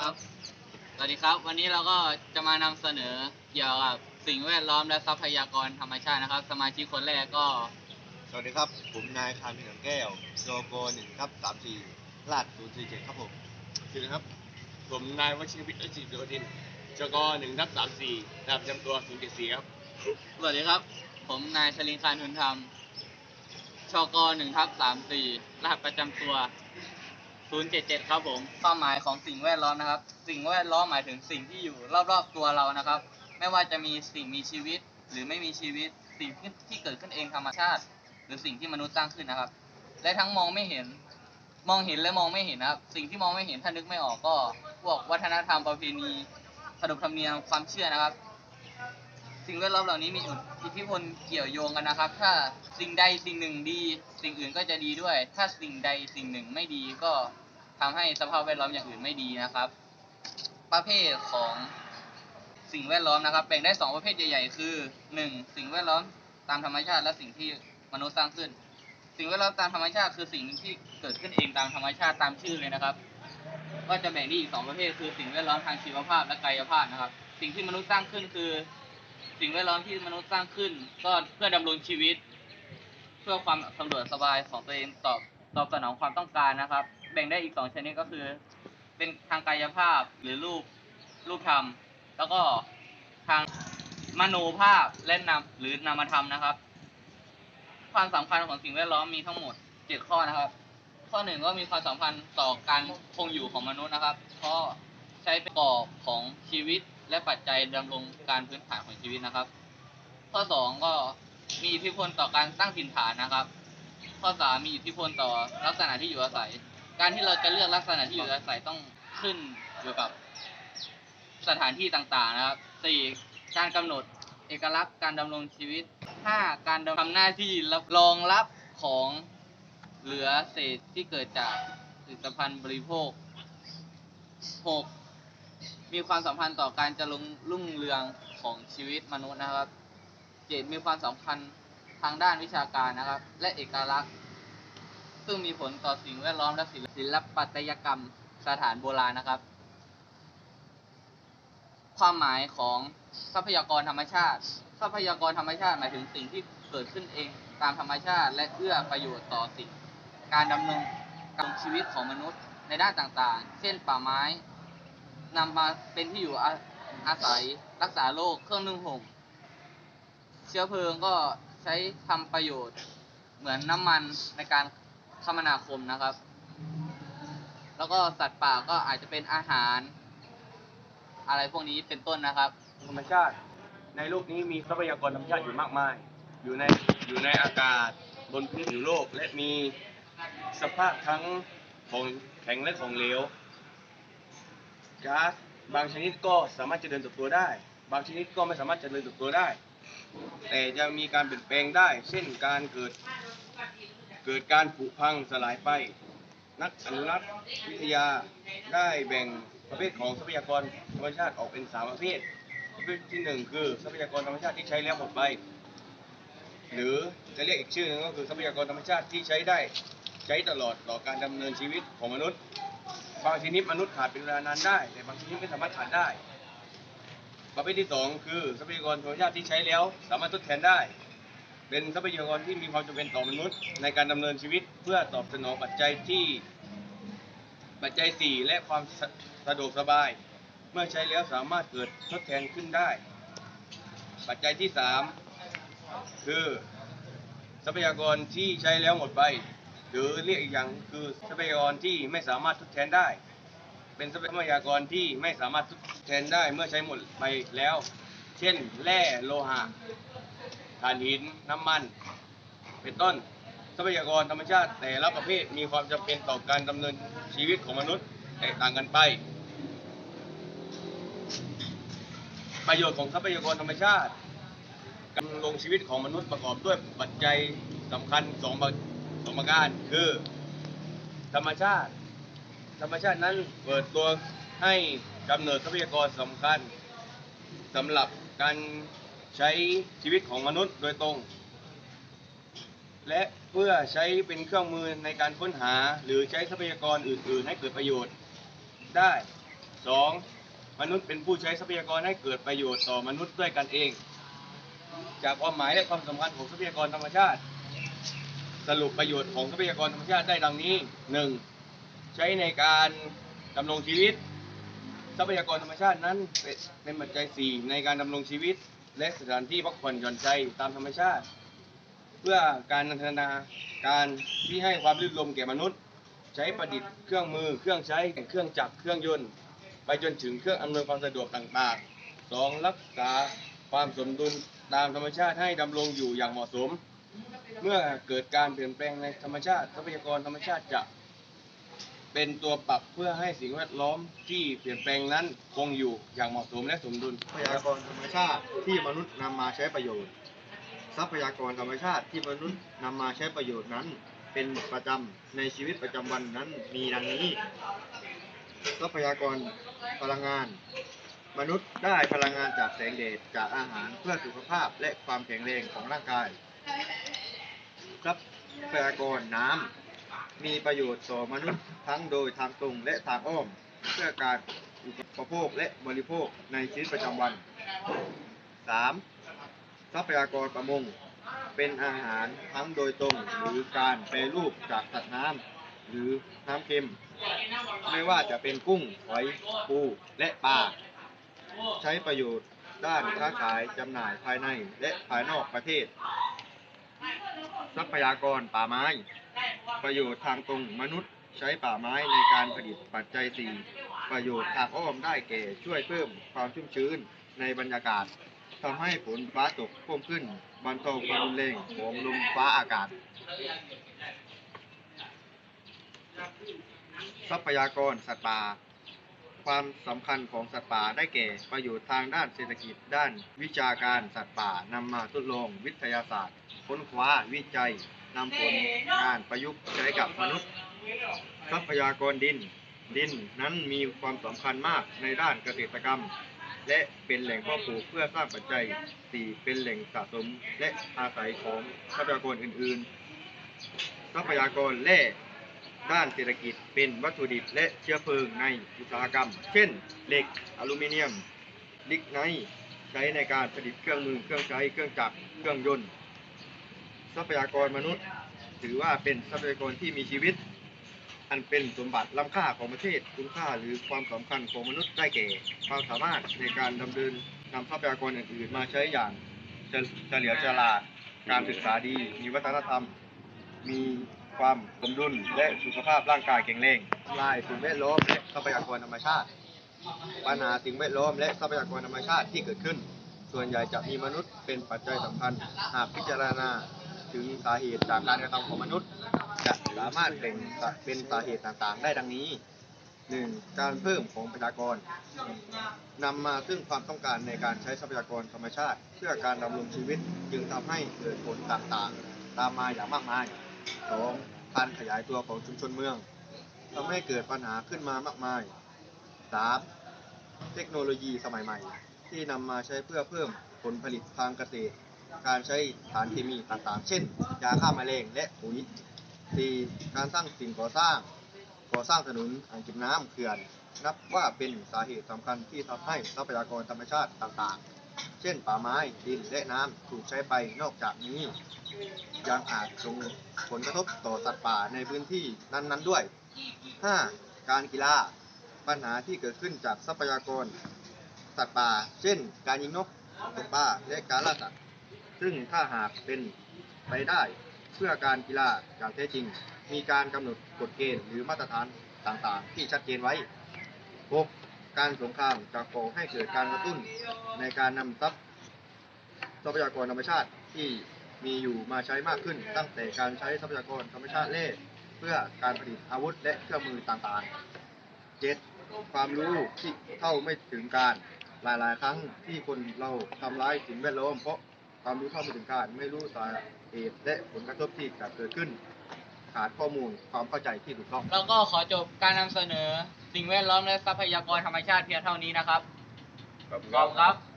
ครับ สวัสดีครับ วันนี้เราก็จะมานำเสนอเกี่ยวกับสิ่งแวดล้อมและทรัพยากรธรรมชาตินะครับ สมาชิกคนแรกก็สวัสดีครับ ผมนายคานพิหนังแก้วโลโกหนึ่งครับสามสี่ลาดศูนย์สี่เจ็ดครับผมสวัสดีครับ ผมนายวชิรวิทย์อจิตโยธินจกหนึ่งทับสามสี่ดาบประจำตัวศูนย์เจ็ดสี่ครับ สวัสดีครับ ผมนายชลินคารทุนธรรมชกหนึ่งทับสามสี่รหัสประจำตัว ศูนย์เจ็ดเจ็ดครับผมความหมายของสิ่งแวดล้อมนะครับ สิ่งแวดล้อมหมายถึงสิ่งที่อยู่รอบๆตัวเรานะครับ ไม่ว่าจะมีสิ่งมีชีวิต หรือไม่มีชีวิต สิ่งที่ที่เกิดขึ้นเองธรรมชาติ หรือสิ่งที่มนุษย์สร้างขึ้นนะครับ และทั้งมองไม่เห็น มองเห็นและมองไม่เห็นนะครับ สิ่งที่มองไม่เห็นถ้านึกไม่ออกก็พวกวัฒนธรรมประเพณีขนบธรรมเนียมความเชื่อนะครับ สิ่งแวดล้อมเหล่านี้มีอิทธิพลเกี่ยวโยงกันนะครับ ถ้าสิ่งใดสิ่งหนึ่งดี สิ่งอื่นก็จะดีด้วย ถ้าสิ่งใดสิ่งหนึ่งไม่ดีก็ ทำให้สภาพแวดล้อมอย่างอื่นไม่ดีนะครับ ประเภทของสิ่งแวดล้อมนะครับแบ่งได้สองประเภทใหญ่ๆ คือหนึ่งสิ่งแวดล้อมตามธรรมชาติและสิ่งที่มนุษย์สร้างขึ้น สิ่งแวดล้อมตามธรรมชาติคือสิ่งที่เกิดขึ้นเองตามธรรมชาติตามชื่อเลยนะครับ ก็จะแบ่งได้อีกสองประเภทคือสิ่งแวดล้อมทางชีวภาพและกายภาพนะครับ สิ่งที่มนุษย์สร้างขึ้นคือ สิ่งแวดล้อมที่มนุษย์สร้างขึ้น ก็เพื่อดำรงชีวิต เพื่อความสะดวกสบายของตัวเองตอบตอบสนองความต้องการนะครับ แบ่งได้อีกสองชนิดก็คือ เป็นทางกายภาพหรือรูปรูปธรรม แล้วก็ทางมโนภาพและนามหรือนามธรรมนะครับ ความสำคัญของสิ่งแวดล้อมมีทั้งหมดเจ็ดข้อนะครับ ข้อหนึ่งก็มีความสัมพันธ์ต่อการคงอยู่ของมนุษย์นะครับ เพราะใช้เป็นกรอบของชีวิตและปัจจัยดำรงการพื้นฐานของชีวิตนะครับ ข้อสองก็มีอิทธิพลต่อการตั้งถิ่นฐานนะครับ ข้อสามมีอิทธิพลต่อลักษณะที่อยู่อาศัย การที่เราจะเลือกลักษณะที่อยู่อาศัยต้องขึ้นอยู่กับสถานที่ต่างๆนะครับสี่การกำหนดเอกลักษณ์การดำรงชีวิตห้าการทำหน้าที่รับรองรับของเหลือเศษที่เกิดจากผลิตภัณฑ์บริโภคหกมีความสัมพันธ์ต่อการจะลงรุ่งเรืองของชีวิตมนุษย์นะครับเจ็ดมีความสำคัญทางด้านวิชาการนะครับ และเอกลักษณ์ ซึ่งมีผลต่อสิ่งแวดล้อมและศิลปศิลปัตยกรรมสถานโบราณนะครับ ความหมายของทรัพยากรธรรมชาติ ทรัพยากรธรรมชาติหมายถึงสิ่งที่เกิดขึ้นเองตามธรรมชาติ และเอื้อประโยชน์ต่อสิ่ง การดำรงการชีวิตของมนุษย์ในด้านต่างๆ เช่นป่าไม้นำมาเป็นที่อยู่อาอาศัยรักษาโรคเครื่องนึ่งห่มเชื้อเพลิงก็ใช้ทำประโยชน์เหมือนน้ำมันในการ คมนาคมนะครับ แล้วก็สัตว์ป่าก็อาจจะเป็นอาหาร อะไรพวกนี้เป็นต้นนะครับ ธรรมชาติ ในโลกนี้มีทรัพยากรธรรมชาติอยู่มากมาย อยู่ในอยู่ในอากาศบนพื้นผิวโลกและมีสภาพทั้งของแข็งและของเหลวก๊าซบางชนิดก็สามารถเจริญเติบโตได้ บางชนิดก็ไม่สามารถเจริญเติบโตได้ แต่จะมีการเปลี่ยนแปลงได้ เช่นการเกิด เกิดการผุพังสลายไป นักอนุรักษ์วิทยาได้แบ่งประเภทของทรัพยากรธรรมชาติออกเป็นสามประเภทประเภทที่หนึ่งคือทรัพยากรธรรมชาติที่ใช้แล้วหมดไป หรือจะเรียกอีกชื่อหนึงก็คือทรัพยากรธรรมชาติที่ใช้ได้ใช้ตลอดต่อการดำเนินชีวิตของมนุษย์ บางชนิดมนุษย์ขาดเป็นเวลานานได้ แต่บางชนิดไม่สามารถขาดได้ ประเภทที่สองคือทรัพยากรธรรมชาติที่ใช้แล้ว สามารถทดแทนได้ เป็นทรัพยากรที่มีความจำเป็นต่อมนุษย์ ในการดำเนินชีวิตเพื่อตอบสนองปัจจัยที่ปัจจัยสี่และความสะสะดวกสบาย เมื่อใช้แล้วสามารถเกิดทดแทนขึ้นได้ ปัจจัยที่สามคือ ทรัพยากรที่ใช้แล้วหมดไป หรือเรียกอีกอย่างคือทรัพยากรที่ไม่สามารถทดแทนได้ เป็นทรัพยากรที่ไม่สามารถทดแทนได้เมื่อใช้หมดไปแล้ว เช่นแร่โลหะ ถ่านหิน น้ำมัน เป็นต้น ทรัพยากรธรรมชาติแต่ละประเภทมีความจำเป็นต่อการดำเนินชีวิตของมนุษย์แตกต่างกันไป ประโยชน์ของทรัพยากรธรรมชาติการดำรงชีวิตของมนุษย์ประกอบด้วยปัจจัยสำคัญสองประสองประการคือ ธรรมชาติ ธรรมชาตินั้นเปิดตัวให้กำเนิดทรัพยากรสำคัญสำหรับการ ใช้ชีวิตของมนุษย์โดยตรง และเพื่อใช้เป็นเครื่องมือในการค้นหาหรือใช้ทรัพยากรอื่น ๆ ให้เกิดประโยชน์ได้สองมนุษย์เป็นผู้ใช้ทรัพยากรให้เกิดประโยชน์ต่อมนุษย์ด้วยกันเอง จากความหมายและความสำคัญของทรัพยากรธรรมชาติ สรุปประโยชน์ของทรัพยากรธรรมชาติได้ดังนี้หนึ่งใช้ในการดำรงชีวิต ทรัพยากรธรรมชาตินั้นเป็นปัจจัยสี่ในการดำรงชีวิต และสถานที่พักผ่อนหย่อนใจตามธรรมชาติ เพื่อการพัฒนาการที่ให้ความรื่นรมแก่มนุษย์ ใช้ประดิษฐ์เครื่องมือเครื่องใช้เครื่องจักรเครื่องยนต์ ไปจนถึงเครื่องอำนวยความสะดวกต่างๆสองรักษาความสมดุลตามธรรมชาติให้ดำรงอยู่อย่างเหมาะสม เมื่อเกิดการเปลี่ยนแปลงในธรรมชาติทรัพยากรธรรมชาติจะ เป็นตัวปรับเพื่อให้สิ่งแวดล้อมที่เปลี่ยนแปลงนั้นคงอยู่อย่างเหมาะสมและสมดุลทรัพยากรธรรมชาติที่มนุษย์นำมาใช้ประโยชน์ ทรัพยากรธรรมชาติที่มนุษย์นำมาใช้ประโยชน์นั้น เป็นประจำในชีวิตประจำวันนั้นมีดังนี้ ทรัพยากรพลังงาน มนุษย์ได้พลังงานจากแสงแดดจากอาหารเพื่อสุขภาพและความแข็งแรงของร่างกาย ทรัพยากรน้ำ มีประโยชน์ต่อมนุษย์ทั้งโดยทางตรงและทางอ้อม เพื่อการอุปโภคและบริโภคในชีวิตประจำวัน 3. ทรัพยากรประมง เป็นอาหารทั้งโดยตรงหรือการแปรรูปจากสัตว์น้ำหรือน้ำเค็ม ไม่ว่าจะเป็นกุ้ง หอย ปู และปลา ใช้ประโยชน์ด้านค้าขายจำหน่ายภายในและภายนอกประเทศ ทรัพยากรป่าไม้ ประโยชน์ทางตรงมนุษย์ใช้ป่าไม้ในการผลิตปัจจัยสี่ประโยชน์ทางอ้อมได้แก่ช่วยเพิ่มความชุ่มชื้นในบรรยากาศทำให้ฝนฟ้าตกเพิ่มขึ้นบรรเทาความรุนแรงของลมฟ้าอากาศ ทรัพยากรสัตว์ป่าความสำคัญของสัตว์ป่าได้แก่ประโยชน์ทางด้านเศรษฐกิจด้านวิชาการสัตว์ป่านำมาทดลองวิทยาศาสตร์ ค้นคว้าวิจัย นำผลงานประยุกต์ใช้กับมนุษย์ ทรัพยากรดิน ดินนั้นมีความสำคัญมากในด้านเกษตรกรรม และเป็นแหล่งพาะปลูกเพื่อสร้างปัจจัยสี่เป็นแหล่งสะสมและอาศัยของทรัพยากรอื่น ๆ ทรัพยากรแร่ด้านเศรษฐกิจเป็นวัตถุดิบและเชื้อเพลิงในอุตสาหกรรม เช่น เหล็ก อลูมิเนียม ลิกไนท์ใช้ในการผลิตเครื่องมือ เครื่องใช้ เครื่องจักร เครื่องยนต์ ทรัพยากรมนุษย์ ถือว่าเป็นทรัพยากรที่มีชีวิต อันเป็นสมบัติล้ำค่าของประเทศคุณค่าหรือความสำคัญของมนุษย์ได้แก่ ความสามารถในการดำเนินนำทรัพยากรอื่นๆมาใช้อย่างเฉเฉลียวฉลาดการศึกษาดีมีวัฒนธรรม มีความสมดุลและสุขภาพร่างกายแข็งแรงทำลายสิ่งแวดล้อมและทรัพยากรธรรมชาติ ปัญหาสิ่งแวดล้อมและทรัพยากรธรรมชาติที่เกิดขึ้น ส่วนใหญ่จะมีมนุษย์เป็นปัจจัยสำคัญ หากพิจารณา ถึงสาเหตุจากการกระทำของมนุษย์ จะสามารถแบ่งเป็นสาเหตุต่างๆ ได้ดังนี้ 1. การเพิ่มของประชากรนำมาซึ่งความต้องการในการใช้ทรัพยากรธรรมชาติ เพื่อการดำรงชีวิตจึงทำให้เกิดผลต่างๆ ตามมาอย่างมากมาย 2. การขยายตัวของชุมชนเมืองทำให้เกิดปัญหาขึ้นมามากมาย 3. เทคโนโลยีสมัยใหม่ ที่นำมาใช้เพื่อเพิ่มผลผลิตทางเกษตร การใช้สารเคมีต่างๆ เช่น ยาฆ่าแมลงและปุ๋ย 4. การสร้างสิ่งก่อสร้าง ก่อสร้างถนนอ่างเก็บน้ำเขื่อน นับว่าเป็นสาเหตุสำคัญที่ทำให้ทรัพยากรธรรมชาติต่างๆ เช่น ป่าไม้ดินและน้ำถูกใช้ไปนอกจากนี้ ยังอาจส่งผลกระทบต่อสัตว์ป่าในพื้นที่นั้นๆด้วย 5. การกีฬาปัญหาที่เกิดขึ้นจากทรัพยากร สัตว์ป่า เช่น การยิงนกตกปลาและการล่าสัตว์ ซึ่งถ้าหากเป็นไปได้เพื่อการกีฬาอย่างแท้จริง มีการกำหนดกฎเกณฑ์หรือมาตรฐานต่างๆ ที่ชัดเจนไว้ 6. การสงครามจะก่อให้เกิดการกระตุ้นในการนำทรัพย์ทรัพยากรธรรมชาติที่มีอยู่มาใช้มากขึ้น ตั้งแต่การใช้ทรัพยากรธรรมชาติเล่เพื่อการผลิตอาวุธและเครื่องมือต่างๆ 7. ความรู้ที่เท่าไม่ถึงการหลายๆ ครั้งที่คนเราทำร้ายสิ่งแวดล้อมเพราะ ความรู้เท่าไม่ถึงการ ไม่รู้สาเหตุและผลกระทบที่จะเกิดขึ้น ขาดข้อมูลความเข้าใจที่ถูกต้อง แล้วก็ขอจบการนำเสนอ สิ่งแวดล้อมและทรัพยากรธรรมชาติเพียงเท่านี้นะครับขอบคุณขอบคุณครับ